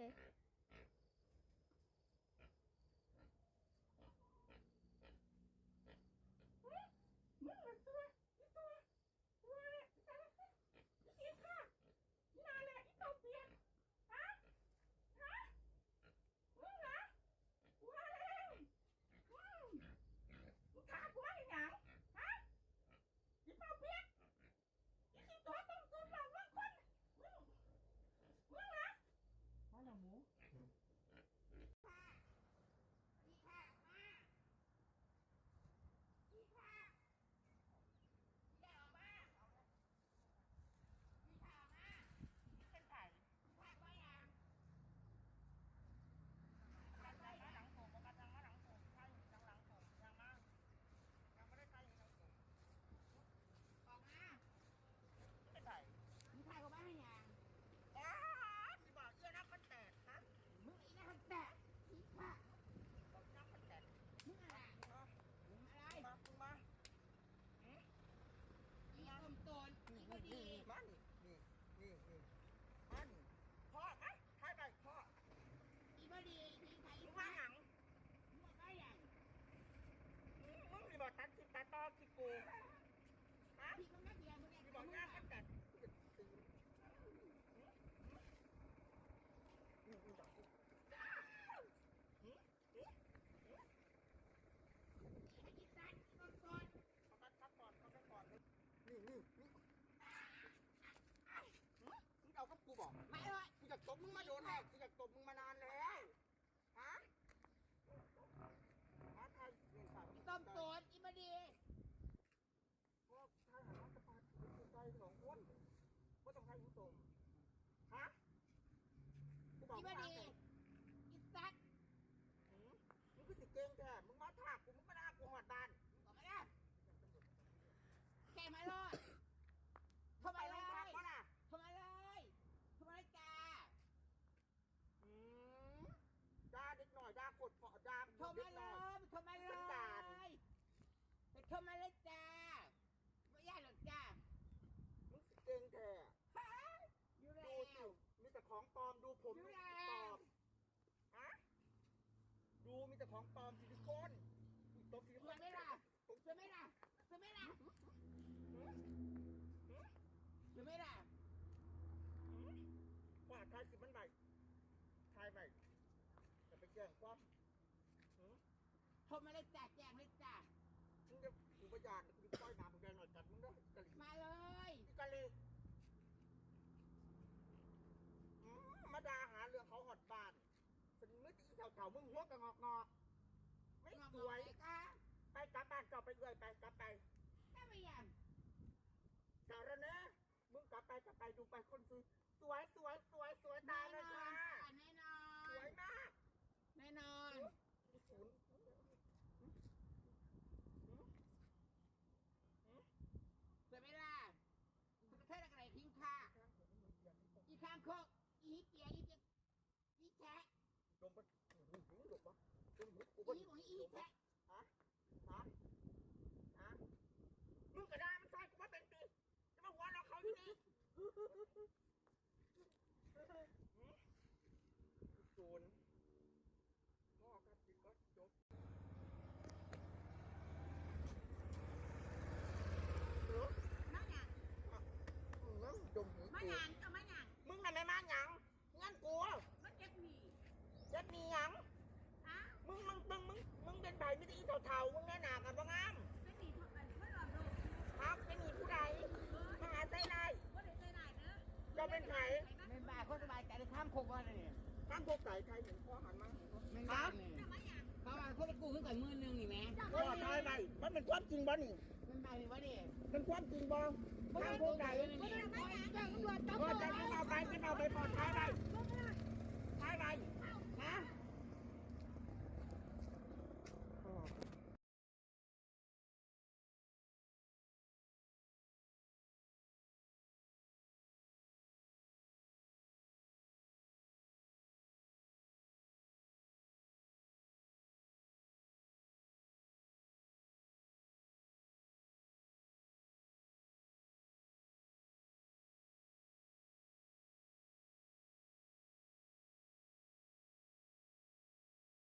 มึงมันตัวอีตัวตัวเนี่ยอีอีค่ะอีนาแหละอีตัวเปียกฮะฮะมึงนะกูว่าแล้วอืมมึงฆ่ากูไว้หยังฮะอีตัวเปียกอีอีตัวต้มตุ๋นเราเรื่องคนมึงมึงนะมาแล้วหมู เป็นไผ่ไผ่ไว้ยังกันไปหลังผมกันทางมาหลังผมใช่ทางหลังผมยังมายังไม่ได้ใช่หลังผม ออกมา เป็นไผ่ มีใครก็ไม่ให้ยัง อ้าที่บอกเอี้ยนักมันแตกฮะ มึงอีนั่นแตะอีค่ะ บอกนักมันแตก มึงอะไร มา มึงอะไร มามึงมา อีต้มตนอีก็ดี มานี่นี่นี่นี่มานี่พ่อไหมให้ไปพ่อ อีก็ดีอีใครอี มึง ค่ะ มาหนัง มึงก็ยัง มึงมีบอกตัดคิดตัดต่อคิดกูฮะ พี่ก็ไม่เดียวมึงเนี่ย มี บอกงานกันแตกนี่มึงบอกกูอีสัตว์ต้มตนขาตัดตัดก่อนเขาตัดก่อนเลยนี่นี่นี่มึงเอากับกูบอกไม่เลยกูอยากตบมึงมาโดนแล้วกูอยากตบมึงมานานแล้วฮะฮะไทยนี่ครับ อีต้มตนอีก็ดี พวกทหารสปาร์ตใจ สองคนว่าต้องให้ผู้ชมฮะกูบอกอีก็ว่าดีอีสัตว์หืมมึงคือสิเก่งแท้มึงมาถากกูมึงมาด่ากูหอดบ้านก็ไม่ได้แกมาเลยทำไม ไป เล โรงพัก ย ก็น่ะ ทำไมเลยทำไมจ้า อืมด่าเด็กหน่อยด่ากดเปาะด่า ทำไม เด็กห เล น่อย ยทำไมเล สันดาน ยไปทำไมเลยจ้าไม่ยากหรอกจ้า มึงสิเก่งแท้ อยู่แล้ ดูสิ ว มีแต่ของปลอมดูผม อยู่ มี แล้ แต่ของปลอ ว มฮะดูมี แต่ของปลอมซิลิโคนอุ๊ยตบซิลิสโควยนไหมล่ะสวยไหมล่ะสวยไหมล่ะหืมหืมสวยไหมล่ะว่าทายสิมันใบทายใบจะไปแจ้งความหืมทำไมเลยจ้าแจ้งเลยจ้ามึงจะกูประหยัดกูจะปล่อยหมามึงแดงหน่อยกัดมึงเด้อกะหรี่ มาเลย อีกะหรี่อืมมาด่าหาเรื่องเขาหอดบ้านสนมือตี เถ่าๆมึงหัวกระงอกงอกๆไม่สวย ค่ะไปกลับบ้านกลับไปเอื่อยไปกลับไปถ้าไม่ยังสารเนะมึงกลับไปกลับไปดูไปคนสวยสวยสวยสวยสวยตายเลยค่ะแน่นอสวยนมากแน่นอนศูนย์สวยไหมล่ะประเทศอะไรทิ้งค่ะ อีข้างโคกอีเปียอีเปียอีแฉะดมปะหูด มปะดมหูกูอีของอีแฉะฮะฮะฮะมึงกระดามันใส่กูมาเป็นปีจะมาหัวเราะเขาที่นี่ศูนย์งอครับจิตก็จบมาหยังมึงแล้วดมหูมากูหยังจะมาหยังมึงน่ะไม่มาหยังงั้นกูมาเก็บหนีจะมีหยังฮะ มึงมึงมึงเป็นไผ่ไม่ตีเถาๆมึงแน่หนากันบ้างอ้ามไม่มีทำกันไม่หลอดลมครับไม่มีผู้ใดมาหาใจไรว่าเด็กใจไรเนอะเราเป็นไผ่ไม่บ้าคนสบายใจเลยข้ามโคกมาเลนี่ยข้ามโคกใส่ใครเห็นพ่อหันมาไม่บาดเนี่ยเขาว่าคนกูขึ้นก่อมือนึงนี่แม่ก็ทายไปมันเป็นความจริงบ่นี่มันไปวะนี่เป็นความจริงบ่ข้ามโคกไก่ก็ไม่ได้ไม่ได้ตำรวจตำรวจจะเอาไปจะเอาไปปลอดภัยไป